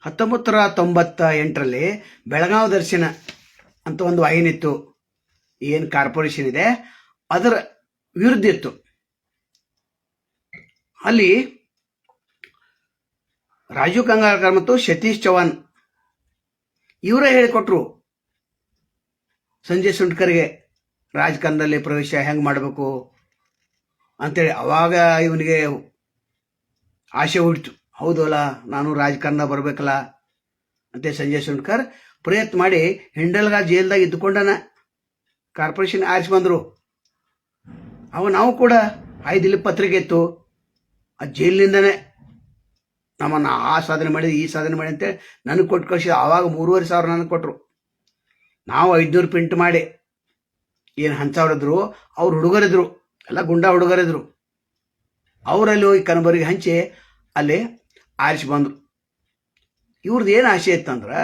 ಹತ್ತೊಂಬತ್ತರ ತೊಂಬತ್ತ ಎಂಟರಲ್ಲಿ ಬೆಳಗಾವ್ ದರ್ಶನ ಅಂತ ಒಂದು ವಾಹಿನಿತ್ತು ಏನು ಕಾರ್ಪೊರೇಷನ್ ಇದೆ. ಅದರ ವಿರುದ್ಧ ಇತ್ತು. ಅಲ್ಲಿ ರಾಜೀವ್ ಕಂಗಾರ್ಕರ್ ಮತ್ತು ಸತೀಶ್ ಚೌಹಾನ್ ಇವರೇ ಹೇಳಿಕೊಟ್ರು. ಸಂಜಯ್ ಸುಂಟ್ಕರ್ಗೆ ರಾಜಕಾರಣದಲ್ಲಿ ಪ್ರವೇಶ ಹೆಂಗೆ ಮಾಡಬೇಕು ಅಂತೇಳಿ ಅವಾಗ ಇವನಿಗೆ ಆಸೆ ಹುಡ್ತು ಹೌದಲ್ಲ, ನಾನು ರಾಜಕಾರಣ ಬರಬೇಕಲ್ಲ ಅಂತ ಸಂಜಯ್ ಸುಂಟ್ಕರ್ ಪ್ರಯತ್ನ ಮಾಡಿ ಹಿಂಡಲ್ಗ ಜೈಲ್ದಾಗ ಇದ್ದುಕೊಂಡನ. ಕಾರ್ಪೊರೇಷನ್ ಆರಿಸಿ ಬಂದರು. ಅವ ನಾವು ಕೂಡ ಐದಿಲ್ಲಿ ಪತ್ರಿಕೆ ಇತ್ತು. ಆ ಜೈಲಿನಿಂದನೇ ನಮ್ಮನ್ನು ಆ ಸಾಧನೆ ಮಾಡಿದ, ಈ ಸಾಧನೆ ಮಾಡಿ ಅಂತೇಳಿ ನನಗೆ ಕೊಟ್ಟು ಕಳಿಸಿದ. ಆವಾಗ ಮೂರುವರೆ ಸಾವಿರ ನನಗೆ ಕೊಟ್ಟರು ನಾವು ಐದುನೂರು ಪ್ರಿಂಟ್ ಮಾಡಿ ಏನು ಹಂಚವ್ರಿದ್ರು ಅವ್ರು ಹುಡುಗರಿದ್ರು, ಎಲ್ಲ ಗುಂಡಾ ಹುಡುಗರಿದ್ರು. ಅವರಲ್ಲಿ ಹೋಗಿ ಕನಬರಿಗೆ ಹಂಚಿ ಅಲ್ಲಿ ಆರಿಸಿ ಬಂದರು ಇವ್ರದ್ದು ಏನು ಆಸೆ ಇತ್ತಂದ್ರೆ,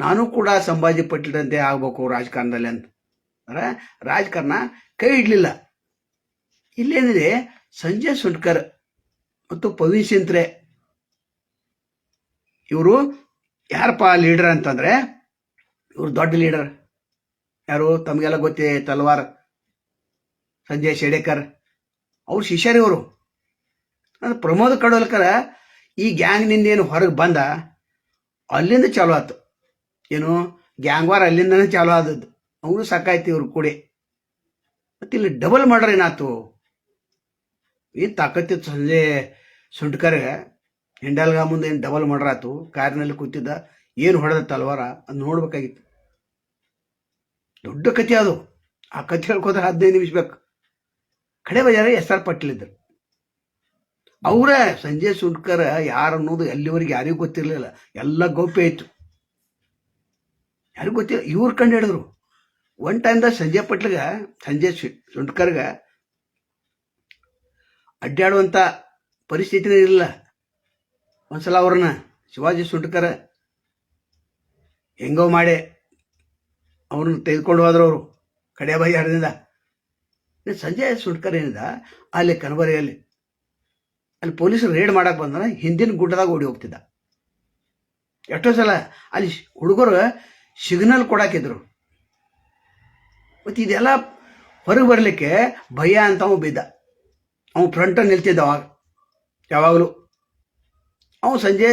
ನಾನು ಕೂಡ ಸಂಭಾಜಿ ಪಟ್ಟಿದಂತೆ ಆಗ್ಬೇಕು ರಾಜಕಾರಣದಲ್ಲಿ ಅಂತ. ಅಂದ್ರೆ, ರಾಜಕಾರಣ ಕೈ ಇಡಲಿಲ್ಲ. ಇಲ್ಲೇನಿದೆ, ಸಂಜಯ್ ಸುಂಟ್ಕರ್ ಮತ್ತು ಪವೀನ್ ಸಿಂತ್ರೆ. ಇವರು ಯಾರಪ್ಪ ಲೀಡರ್ ಅಂತಂದ್ರೆ, ಇವರು ದೊಡ್ಡ ಲೀಡರ್. ಯಾರು, ತಮಗೆಲ್ಲ ಗೊತ್ತೇ, ತಲ್ವಾರ್, ಸಂಜಯ್ ಶೇಡೇಕರ್. ಅವ್ರು ಶಿಷ್ಯರಿವರು ಅಂದ್ರೆ ಪ್ರಮೋದ್ ಕಡೋಲ್ಕರ ಈ ಗ್ಯಾಂಗ್ನಿಂದ ಏನು ಹೊರಗೆ ಬಂದ, ಅಲ್ಲಿಂದ ಚಾಲೂ ಆಯ್ತು ಏನು ಗ್ಯಾಂಗ್ ವಾರ್ ಅಲ್ಲಿಂದನೇ ಚಾಲೂ ಆದದ್ದು. ಅವರು ಸಾಕಾಯ್ತು ಇವ್ರು ಕೂಡಿ. ಮತ್ತೆ ಇಲ್ಲಿ ಡಬಲ್ ಮರ್ಡರ್ ಏನಾಯ್ತು ಈ ತಾಕತ್ತಿತ್ತು ಸಂಜೆ ಸುಂಟ್ಕರ್ಗೆ ಹಿಂಡಲ್ಗ ಮುಂದೆ ಏನು ಡಬಲ್ ಮಾಡ್ರಾತು ಕಾರಿನಲ್ಲಿ ಕೂತಿದ್ದ, ಏನು ಹೊಡೆದ ತಲ್ವಾರ? ಅದು ನೋಡ್ಬೇಕಾಗಿತ್ತು. ದೊಡ್ಡ ಕಥೆ ಅದು. ಆ ಕಥೆ ಹೇಳ್ಕೋದ್ರೆ ಹದಿನೈದು ನಿಮಿಷ ಬೇಕು. ಕಡೆ ಬಜಾರ ಎಸ್ ಆರ್ ಪಾಟೀಲ್ ಅವರ ಸಂಜಯ್ ಸುಡ್ಕರ್ ಯಾರು ಅನ್ನೋದು ಎಲ್ಲಿವರೆಗೆ ಯಾರಿಗೂ ಗೊತ್ತಿರಲಿಲ್ಲ. ಎಲ್ಲ ಗೌಪ್ಯ ಇತ್ತು ಯಾರಿಗೂ ಗೊತ್ತಿಲ್ಲ. ಇವ್ರು ಕಂಡು ಹಿಡಿದ್ರು. ಒನ್ ಟೈಮ್ದಾಗ ಸಂಜಯ್ ಪಟ್ಲಗ ಸಂಜಯ್ ಸುಂಡ್ಕರ್ಗ ಅಡ್ಡಾಡುವಂಥ ಪರಿಸ್ಥಿತಿನೇ ಇರಲಿಲ್ಲ. ಒಂದ್ಸಲ ಅವ್ರನ್ನ ಶಿವಾಜಿ ಸುಂಟ್ಕರ ಹೆಂಗೋ ಮಾಡಿ ಅವ್ರನ್ನ ತೆಗೆದುಕೊಂಡು ಹೋದ್ರು ಅವರು. ಕಡೆ ಬೈಯಾರದಿಂದ ಸಂಜಯ್ ಸುಂಟ್ಕರ್ ಏನಿದ? ಅಲ್ಲಿ ಕನಬರಿಯಲ್ಲಿ ಅಲ್ಲಿ ಪೊಲೀಸರು ರೇಡ್ ಮಾಡಕ್ಕೆ ಬಂದ್ರೆ ಹಿಂದಿನ ಗುಡ್ಡದಾಗ ಓಡಿ ಹೋಗ್ತಿದ್ದ. ಎಷ್ಟೋ ಸಲ ಅಲ್ಲಿ ಹುಡುಗರು ಸಿಗ್ನಲ್ ಕೊಡಾಕಿದ್ರು. ಮತ್ತು ಇದೆಲ್ಲ ಹೊರಗೆ ಬರಲಿಕ್ಕೆ ಭಯ ಅಂತ ಅವ ಬಿದ್ದ. ಅವನು ಫ್ರಂಟಲ್ಲಿ ನಿಲ್ತಿದ್ದ ಅವಾಗ, ಯಾವಾಗಲೂ. ಅವನು ಸಂಜೆ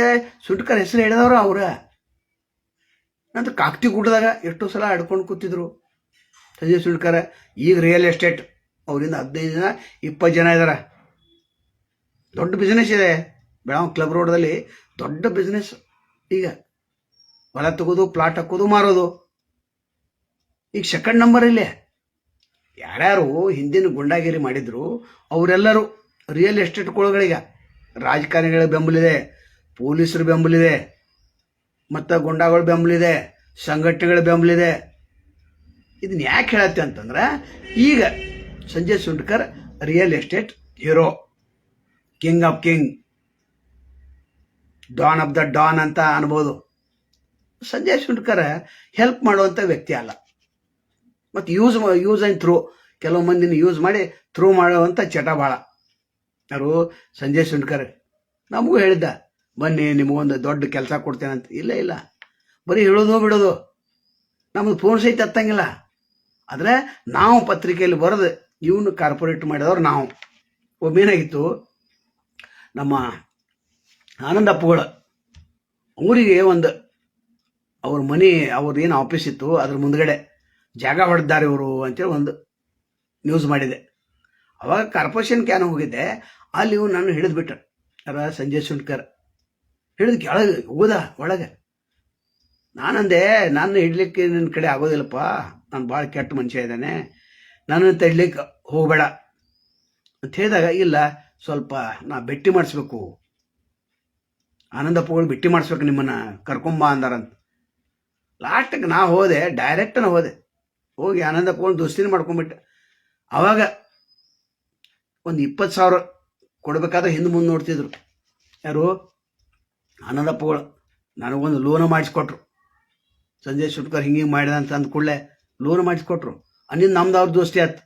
ಸುಟ್ಕರ್ ಹೆಸರು ಹೇಳಿದವರು ಅವ್ರ. ನಂತರ ಕಾಕ್ತಿ ಗುಡ್ಡದಾಗ ಎಷ್ಟೋ ಸಲ ಆಡ್ಕೊಂಡು ಕೂತಿದ್ರು. ಸಂಜೆ ಸುಳ್ಕರ ಈಗ ರಿಯಲ್ ಎಸ್ಟೇಟ್ ಅವರಿಂದ ಹದಿನೈದು ಜನ ಇಪ್ಪತ್ತು ಜನ ಇದ್ದಾರೆ ದೊಡ್ಡ ಬಿಸ್ನೆಸ್ ಇದೆ. ಬೆಳಗಾವಿ ಕ್ಲಬ್ ರೋಡ್ದಲ್ಲಿ ದೊಡ್ಡ ಬಿಸ್ನೆಸ್ ಈಗ ಹೊಲ ತಗೋದು ಪ್ಲಾಟ್ ಹಾಕೋದು, ಮಾರೋದು. ಈಗ ಸೆಕೆಂಡ್ ನಂಬರ್ ಇಲ್ಲೇ. ಯಾರ್ಯಾರು ಹಿಂದಿನ ಗುಂಡಾಗಿರಿ ಮಾಡಿದ್ರು, ಅವರೆಲ್ಲರೂ ರಿಯಲ್ ಎಸ್ಟೇಟ್ ಕೊಳಗಳೀಗ ರಾಜಕಾರಣಿಗಳ ಬೆಂಬಲಿದೆ, ಪೊಲೀಸರ ಬೆಂಬಲಿದೆ, ಮತ್ತು ಗುಂಡಾಗಳ ಬೆಂಬಲಿದೆ, ಸಂಘಟನೆಗಳ ಬೆಂಬಲಿದೆ. ಇದನ್ನ ಯಾಕೆ ಹೇಳತ್ತೆ ಅಂತಂದ್ರೆ, ಈಗ Sanjay Sundkar real estate hero king of king don of the don ಅಂತ ಅನ್ಬೋದು. ಸಂಜಯ್ ಶುಂಡ್ಕರ್ ಹೆಲ್ಪ್ ಮಾಡುವಂಥ ವ್ಯಕ್ತಿ ಅಲ್ಲ. ಮತ್ತು ಯೂಸ್ ಯೂಸ್ ಆ್ಯಂಡ್ ಥ್ರೂ ಕೆಲವು ಮಂದಿನ ಯೂಸ್ ಮಾಡಿ ಥ್ರೂ ಮಾಡುವಂಥ ಚಟ ಭಾಳ ಯಾರು? ಸಂಜಯ್ ಶುಂಡ್ಕರ್ ನಮಗೂ ಹೇಳಿದ್ದ, ಬನ್ನಿ, ನಿಮಗೊಂದು ದೊಡ್ಡ ಕೆಲಸ ಕೊಡ್ತೇನೆ ಅಂತ. ಇಲ್ಲ ಇಲ್ಲ. ಬರೀ ಹೇಳೋದು ಬಿಡೋದು. ನಮ್ಮದು ಫೋನ್ ಸಹಿತ ಹತ್ತಂಗಿಲ್ಲ. ಆದರೆ ನಾವು ಪತ್ರಿಕೆಯಲ್ಲಿ ಬರೆದು, ಇವನು ಕಾರ್ಪೊರೇಟ್ ಮಾಡಿದವ್ರು ನಾವು. ಒಮ್ಮೇನಾಗಿತ್ತು ನಮ್ಮ ಆನಂದಪ್ಪಗಳು ಅವರಿಗೆ ಒಂದು ಅವ್ರ ಮನೆ ಏನು ಆಫೀಸ್ ಇತ್ತು, ಅದ್ರ ಮುಂದ್ಗಡೆ ಜಾಗ ಹೊಡೆದಾರೆ ಇವರು ಅಂತೇಳಿ ಒಂದು ನ್ಯೂಸ್ ಮಾಡಿದೆ. ಅವಾಗ ಕಾರ್ಪೊರೇಷನ್ ಕ್ಯಾನ್ ಹೋಗಿದ್ದೆ, ಅಲ್ಲಿ ಇವ್ರು ನಾನು ಹಿಡಿದು ಬಿಟ್ಟ ಯಾರ ಸಂಜಯ್ ಸುಂಟ್ಕರ್. ಹಿಡಿದು ಕೆಳಗೆ, ಹೋದ ಒಳಗೆ. ನಾನಂದೆ ನಾನು ಹಿಡ್ಲಿಕ್ಕೆ ನನ್ನ ಕಡೆ ಆಗೋದಿಲ್ಲಪ್ಪ, ನಾನು ಭಾಳ ಕೆಟ್ಟ ಮನುಷ್ಯ ಇದ್ದಾನೆ. ನಾನು ತಡ್ಲಿಕ್ಕೆ ಹೋಗಬೇಡ. ಅಂತ ಹೇಳಿದಾಗ, ಇಲ್ಲ ಸ್ವಲ್ಪ ನಾ ಭೇಟಿ ಮಾಡಿಸ್ಬೇಕು. ಆನಂದಪ್ಪಗಳು ಭೇಟಿ ಮಾಡಿಸ್ಬೇಕು ನಿಮ್ಮನ್ನು ಕರ್ಕೊಂಬ ಅಂದಾರಂತ ಲಾಸ್ಟಿಗೆ ನಾ ಹೋದೆ ಡೈರೆಕ್ಟ್ ನಾ ಹೋದೆ. ಹೋಗಿ ಆನಂದಪ್ಪಗಳು ದೋಸ್ತಿನ ಮಾಡ್ಕೊಂಬಿಟ್ಟೆ. ಆವಾಗ ಒಂದು ಇಪ್ಪತ್ತು ಸಾವಿರ ಕೊಡಬೇಕಾದ್ರೆ ಹಿಂದೆ ಮುಂದೆ ನೋಡ್ತಿದ್ರು. ಯಾರು? ಆನಂದಪ್ಪಗಳು. ನನಗೊಂದು ಲೋನ್ ಮಾಡಿಸ್ಕೊಟ್ರು. ಸಂಜಯ್ ಸುಟ್ಕರ್ ಹಿಂಗೆ ಹಿಂಗೆ ಮಾಡಿದ ಅಂತ ಅಂದ್ಕೊಳ್ಳೆ ಲೋನ್ ಮಾಡಿಸ್ಕೊಟ್ರು. ಅನ್ನಿಂದ ನಮ್ದು ಅವ್ರ ದೋಸ್ತಿ ಆಯ್ತು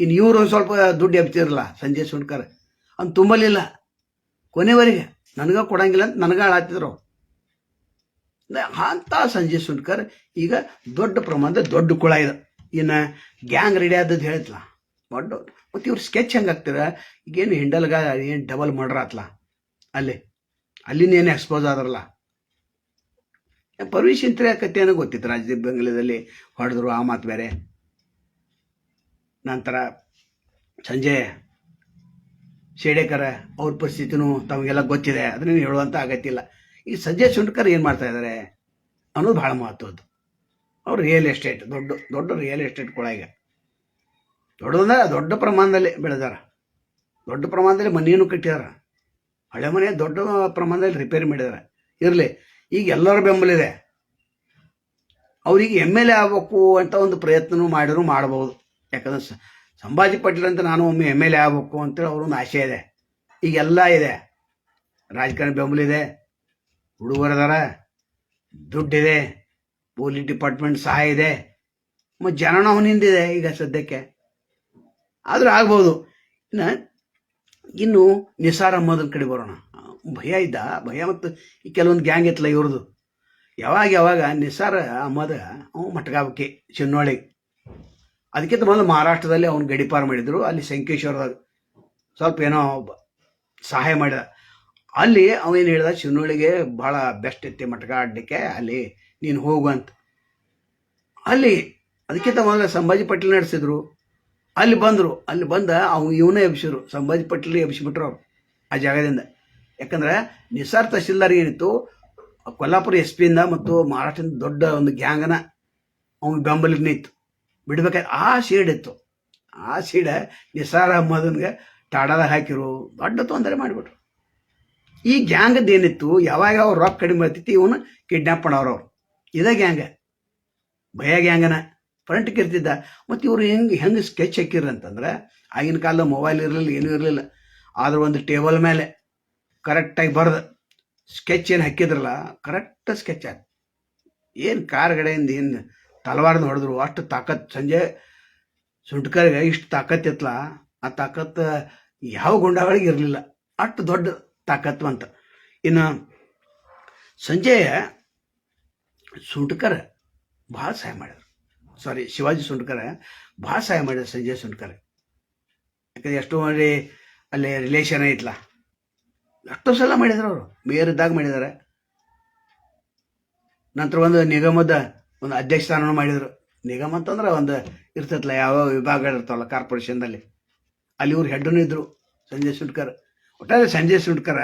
ಇನ್ನು ಇವರು ಒಂದು ಸ್ವಲ್ಪ ದುಡ್ಡು ಎಬ್ತಿರಲ್ಲ ಸಂಜಯ್ ಸುಟ್ಕರ್. ಅವ್ನು ತುಂಬಲಿಲ್ಲ. ಕೊನೆವರೆಗೆ ನನಗೆ ಕೊಡಂಗಿಲ್ಲ ಅಂತ ನನಗೆ ಹಾಳಾಗ್ತಿದ್ರು. ಅಂತ ಸಂಜಯ್ ಸುಂಡ್ಕರ್ ಈಗ ದೊಡ್ಡ ಪ್ರಮಾಣದ ದೊಡ್ಡ ಕುಳ ಇದೆ. ಇನ್ನು ಗ್ಯಾಂಗ್ ರೆಡಿ ಆದದ್ದು ಹೇಳ್ತಲ್ಲ ದೊಡ್ಡ ಮತ್ತು ಇವ್ರು ಸ್ಕೆಚ್ ಹೆಂಗೆ ಆಗ್ತೀರ ಈಗೇನು ಹಿಂಡಲ್ಗ ಏನು ಡಬಲ್ ಮರ್ಡರ್ ಆತ್ಲ. ಅಲ್ಲಿ. ಅಲ್ಲಿಂದ ಏನು ಎಕ್ಸ್ಪೋಸ್ ಆದ್ರಲ್ಲ. ಪರ್ವೀಶ್ ಇಂತ್ರ ಏನೋ ಗೊತ್ತಿತ್ತು ರಾಜದೀಪ್ ಬೆಂಗಲದಲ್ಲಿ ಹೊಡೆದ್ರು ಆ ಮಾತು ಬೇರೆ. ನಂತರ ಸಂಜೆ ಶೇಡೇಕರ ಅವ್ರ ಪರಿಸ್ಥಿತಿನೂ ತಮಗೆಲ್ಲ ಗೊತ್ತಿದೆ, ಅದನ್ನ ಹೇಳುವಂಥ ಅಗತ್ಯ ಇಲ್ಲ ಈ ಸಂಜಯ್ ಸುಂಡ್ಕರ್ ಏನು ಮಾಡ್ತಾ ಇದ್ದಾರೆ ಅನ್ನೋದು ಭಾಳ ಮಹತ್ವದ್ದು. ಅವ್ರು ರಿಯಲ್ ಎಸ್ಟೇಟ್ ದೊಡ್ಡ ದೊಡ್ಡ ರಿಯಲ್ ಎಸ್ಟೇಟ್ ಕೂಡ ಈಗ. ದೊಡ್ಡದಂದ್ರೆ ದೊಡ್ಡ ಪ್ರಮಾಣದಲ್ಲಿ ಬೆಳೆದಾರ. ದೊಡ್ಡ ಪ್ರಮಾಣದಲ್ಲಿ ಮನೆಯನ್ನು ಕಟ್ಟಿದಾರ. ಹಳೆ ಮನೆ ದೊಡ್ಡ ಪ್ರಮಾಣದಲ್ಲಿ ರಿಪೇರಿ ಮಾಡಿದಾರೆ. ಇರಲಿ, ಈಗ ಎಲ್ಲರ ಬೆಂಬಲ ಇದೆ ಅವ್ರಿಗೆ ಎಂ ಎಲ್ ಎ ಆಗ್ಬೇಕು ಅಂತ ಒಂದು ಪ್ರಯತ್ನನೂ ಮಾಡಿದ್ರು, ಮಾಡ್ಬೋದು. ಯಾಕಂದ್ರೆ ಸಂಭಾಜಿ ಪಾಟೀಲ್ ಅಂತ ನಾನು ಒಮ್ಮೆ ಎಂ ಎಲ್ ಎ ಆಗಬೇಕು ಅಂತೇಳಿ ಅವ್ರೊಂದು ಆಸೆ ಇದೆ. ಈಗೆಲ್ಲ ಇದೆ. ರಾಜಕಾರಣ ಬೆಂಬಲ ಇದೆ ಹುಡುಗರದಾರ ದುಡ್ಡಿದೆ. ಪೊಲೀಸ್ ಡಿಪಾರ್ಟ್ಮೆಂಟ್ ಸಹಾಯ ಇದೆ. ಮತ್ತು ಜನನ ಅವನಿಂದಿದೆ ಈಗ ಸದ್ಯಕ್ಕೆ. ಆದರೂ ಆಗ್ಬೋದು. ಇನ್ನು ಇನ್ನು ನಿಸಾರ ಅಹ್ಮದನ ಕಡೆ ಬರೋಣ. ಭಯ ಇದ್ದ. ಭಯ ಮತ್ತು ಈ ಕೆಲವೊಂದು ಗ್ಯಾಂಗ್ ಇತ್ತಲ್ಲ ಇವ್ರದ್ದು. ಯಾವಾಗ ಯಾವಾಗ ನಿಸಾರ ಅಮ್ಮದ ಅವ ಮಟ್ಗಾಬಕ್ಕೆ, ಚಿನ್ನೋಳಿ ಅದಕ್ಕಿಂತ ಮೊದಲು ಮಹಾರಾಷ್ಟ್ರದಲ್ಲಿ ಅವನು ಗಡಿಪಾರು ಮಾಡಿದ್ರು. ಅಲ್ಲಿ ಶಂಕೇಶ್ವರ ಸ್ವಲ್ಪ ಏನೋ ಸಹಾಯ ಮಾಡಿದ ಅಲ್ಲಿ ಅವನೇನು ಹೇಳ್ದ, ಶಿವನೊಳಿಗೆ ಭಾಳ ಬೆಸ್ಟ್ ಇತ್ತು ಮಟ್ಕ ಆಡಲಿಕ್ಕೆ, ಅಲ್ಲಿ ನೀನು ಹೋಗು ಅಂತ. ಅಲ್ಲಿ ಅದಕ್ಕಿಂತ ಮೊದಲು ಸಂಭಾಜಿ ಪಟೇಲ್ ನಡೆಸಿದ್ರು. ಅಲ್ಲಿ ಬಂದರು. ಅಲ್ಲಿ ಬಂದ ಅವ್ನು ಇವನೇ ಎಬ್ಸಿದ್ರು. ಸಂಭಾಜಿ ಪಟೇಲ್ ಎಬ್ಸಿಬಿಟ್ರು ಅವ್ರು ಆ ಜಾಗದಿಂದ. ಯಾಕಂದ್ರೆ ನಿಸಾರ್ ತಹಶೀಲ್ದಾರ್ ಏನಿತ್ತು, ಕೊಲ್ಲಾಪುರ ಎಸ್ ಪಿಯಿಂದ ಮತ್ತು ಮಹಾರಾಷ್ಟ್ರದ ದೊಡ್ಡ ಒಂದು ಗ್ಯಾಂಗನ ಅವ್ನ ಬೆಂಬಲಿಗೆ ನಿಂತು ಬಿಡ್ಬೇಕಾದ್ರೆ ಆ ಸೀಡ್ ಇತ್ತು. ಆ ಸೀಡ ನಿಸಾರ ಅಹ್ಮದನ್ಗೆ ಟಾಡಾದಾಗ ಹಾಕಿರು. ದೊಡ್ಡ ತೊಂದರೆ ಮಾಡಿಬಿಟ್ರು. ಈ ಗ್ಯಾಂಗದ್ದು ಏನಿತ್ತು? ಯಾವಾಗ ಅವ್ರು ರೊಕ್ಕ ಕಡಿಮೆ ಆಗ್ತೈತಿ ಇವನು ಕಿಡ್ನಾಪ್ ಮಾಡೋರು. ಅವ್ರು ಇದೇ ಗ್ಯಾಂಗ. ಭಯ ಗ್ಯಾಂಗನ. ಫ್ರಂಟ್ ಕಿರ್ತಿದ್ದ ಮತ್ತು ಇವರು ಹೆಂಗೆ ಹೆಂಗೆ ಸ್ಕೆಚ್ ಹಾಕಿರ್ರಿ ಅಂತಂದ್ರೆ, ಆಗಿನ ಕಾಲದ ಮೊಬೈಲ್ ಇರಲಿಲ್ಲ, ಏನೂ ಇರಲಿಲ್ಲ. ಆದ್ರೆ ಒಂದು ಟೇಬಲ್ ಮೇಲೆ ಕರೆಕ್ಟಾಗಿ ಬರ್ದು ಸ್ಕೆಚ್ ಏನು ಹಾಕಿದ್ರಲ್ಲ ಕರೆಕ್ಟ್ ಸ್ಕೆಚ್ ಆಯ್ತು. ಏನು ಕಾರ್ಗಡೆಯಿಂದ ಏನು ತಲವಾರ್ನ ಹೊಡೆದ್ರು. ಅಷ್ಟು ತಾಕತ್. ಸಂಜೆ ಸುಂಟ್ಕರ್ಗೆ ಇಷ್ಟು ತಾಕತ್ ಇತ್ತಲ್ಲ ಆ ತಾಕತ್ ಯಾವ ಗುಂಡಗಳಿಗೆ ಇರಲಿಲ್ಲ. ಅಷ್ಟು ದೊಡ್ಡ ತಾಕತ್ತು ಅಂತ. ಇನ್ನು ಸಂಜಯ ಸುಂಟ್ಕರ್ ಭಾಳ ಸಹಾಯ ಮಾಡಿದ್ರು ಸಾರಿ ಶಿವಾಜಿ ಸುಂಟ್ಕರ ಭಾಳ ಸಹಾಯ ಮಾಡಿದ್ರು ಸಂಜಯ್ ಸುಂಟ್ಕರ್ ಯಾಕಂದ್ರೆ ಎಷ್ಟೋ ಮಾಡಿ ಅಲ್ಲಿ ರಿಲೇಷನ್ ಐತ್ಲ. ಎಷ್ಟೋ ಸಲ ಮಾಡಿದ್ರು ಅವರು. ಮೇಯರ್ ಇದ್ದಾಗ ಮಾಡಿದ್ದಾರೆ ನಂತರ ಒಂದು ನಿಗಮದ ಒಂದು ಅಧ್ಯಕ್ಷ ಸ್ಥಾನನೂ ಮಾಡಿದರು. ನಿಗಮ ಅಂತಂದ್ರೆ ಒಂದು ಇರ್ತೈತಲ್ಲ ಯಾವ ವಿಭಾಗ ಇರ್ತಾವಲ್ಲ ಕಾರ್ಪೊರೇಷನ್ದಲ್ಲಿ. ಅಲ್ಲಿ ಇವ್ರು ಹೆಡ್ಡೂ ಇದ್ದರು ಸಂಜಯ್ ಸುಂಟ್ಕರ್. ಒಟ್ಟಾರೆ ಸಂಜಯ್ ಸುಂಟ್ಕರ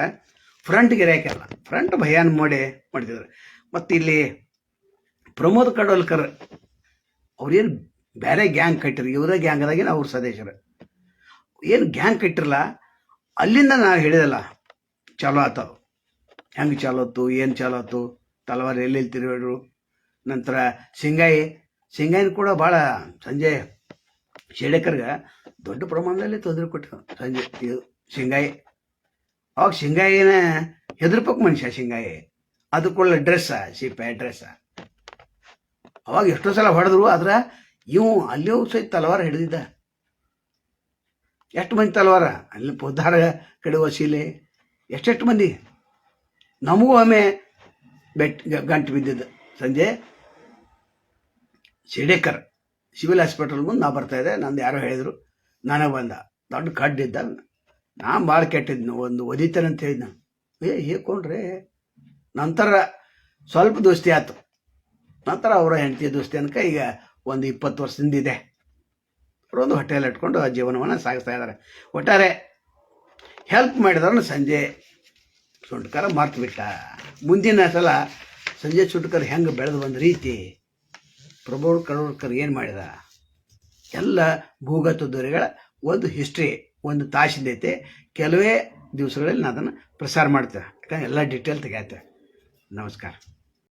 ಫ್ರಂಟ್ ಗಿರಾಕಲ್ಲ ಫ್ರಂಟ್ ಭಯಾನ್ ಮಾಡಿ ಮಾಡ್ತಿದ್ರು. ಮತ್ತು ಇಲ್ಲಿ ಪ್ರಮೋದ್ ಕಡೋಲ್ಕರ್, ಅವ್ರೇನು ಬೇರೆ ಗ್ಯಾಂಗ್ ಕಟ್ಟಿರು ಇವರೇ ಗ್ಯಾಂಗ್ದಾಗಿನ ಅವ್ರ ಸದಸ್ಯರು. ಏನು ಗ್ಯಾಂಗ್ ಕಟ್ಟಿರಲ್ಲ ಅಲ್ಲಿಂದ ನಾವು ಹೇಳಿದಲ್ಲ, ಚಾಲೋ ಆತವು ಹೆಂಗೆ ಚಾಲೋತ್ತು ಏನು ಚಾಲೋತ್ತು ತಲವಾರು ಎಲ್ಲೆಲ್ಲಿ ತಿರುಗಾಡ್ರು? ನಂತರ ಸಿಂಗಾಯಿ ಸಿಂಗಾಯಿನ ಕೂಡ ಭಾಳ ಸಂಜೆ ಶೇಡೇಕರ್ಗೆ ದೊಡ್ಡ ಪ್ರಮಾಣದಲ್ಲಿ ತೊಂದರೆ ಕೊಟ್ಟರು ಸಂಜೆ ಇದು ಸಿಂಗಾಯಿ ಅವಾಗ ಸಿಂಗಾಯಿನ ಹೆದರ್ಬೇಕು ಮನುಷ್ಯ ಸಿಂಗಾಯಿ ಅದಕ್ಕೊಳ್ಳ ಡ್ರೆಸ್ಸ ಸಿಪ್ಪೆ ಡ್ರೆಸ್ಸ ಅವಾಗ ಎಷ್ಟೋ ಸಲ ಹೊಡೆದ್ರು ಆದ್ರೆ ಇವು ಅಲ್ಲಿಯೂ ಸಹಿತ ತಲವಾರ ಹಿಡಿದಿದ್ದ. ಎಷ್ಟು ಮಂದಿ ತಲವಾರ? ಅಲ್ಲಿ ಪುದ್ದಾರ ಕಡೆ ವಸೀಲೆ ಎಷ್ಟೆಷ್ಟು ಮಂದಿ? ನಮಗೂ ಒಮ್ಮೆ ಬೆಟ್ ಗಂಟು ಬಿದ್ದಿದ್ದು. ಸಂಜೆ ಸಿಡೇಕರ್ ಸಿವಿಲ್ ಹಾಸ್ಪಿಟಲ್ ಮುಂದೆ ನಾ ಬರ್ತಾ ಇದ್ದೆ. ನಂದು ಯಾರೋ ಹೇಳಿದ್ರು, ನಾನೇ ಬಂದ. ದೊಡ್ಡ ಕಡ್ಡಿದ್ದ ನಾ ಭಾಳ ಕೆಟ್ಟಿದ್ನು ಒಂದು ಒದಿತೇನೆ ಅಂತ ಹೇಳಿದ್ನ. ಏ ಹೇಳ್ಕೊಂಡ್ರೆ ನಂತರ ಸ್ವಲ್ಪ ದೋಸ್ತಿ ಆಯ್ತು. ನಂತರ ಅವರ ಹೆಂಡತಿ ದೋಸ್ತಿ ಅನ್ಕ ಈಗ ಒಂದು ಇಪ್ಪತ್ತು ವರ್ಷದಿಂದ ಇದೆ. ಅವರೊಂದು ಹೋಟೆಲ್ ಇಟ್ಕೊಂಡು ಆ ಜೀವನವನ್ನು ಸಾಗಿಸ್ತಾ ಇದ್ದಾರೆ. ಒಟ್ಟಾರೆ ಹೆಲ್ಪ್ ಮಾಡಿದವ್ರನ್ನ ಸಂಜೆ ಸುಂಟ್ಕರ ಮರ್ತು ಬಿಟ್ಟ ಮುಂದಿನ ಸಲ ಸಂಜೆ ಸುಂಟ್ಕರ್ ಹೆಂಗೆ ಬೆಳೆದು ಬಂದ ರೀತಿ ಪ್ರಭು ಕಡೋರ್ಕರ್ ಏನು ಮಾಡಿದ? ಎಲ್ಲ ಭೂಗತ ದೊರೆಗಳ ಒಂದು ಹಿಸ್ಟ್ರಿ ಒಂದು ತಾಸಿದೈತೆ ಕೆಲವೇ ದಿವಸಗಳಲ್ಲಿ ನಾನು ಅದನ್ನು ಪ್ರಸಾರ ಮಾಡ್ತೇವೆ ಯಾಕಂದ್ರೆ ಎಲ್ಲ ಡೀಟೇಲ್ ತೆಗೆಯತ್ತೆ ನಮಸ್ಕಾರ.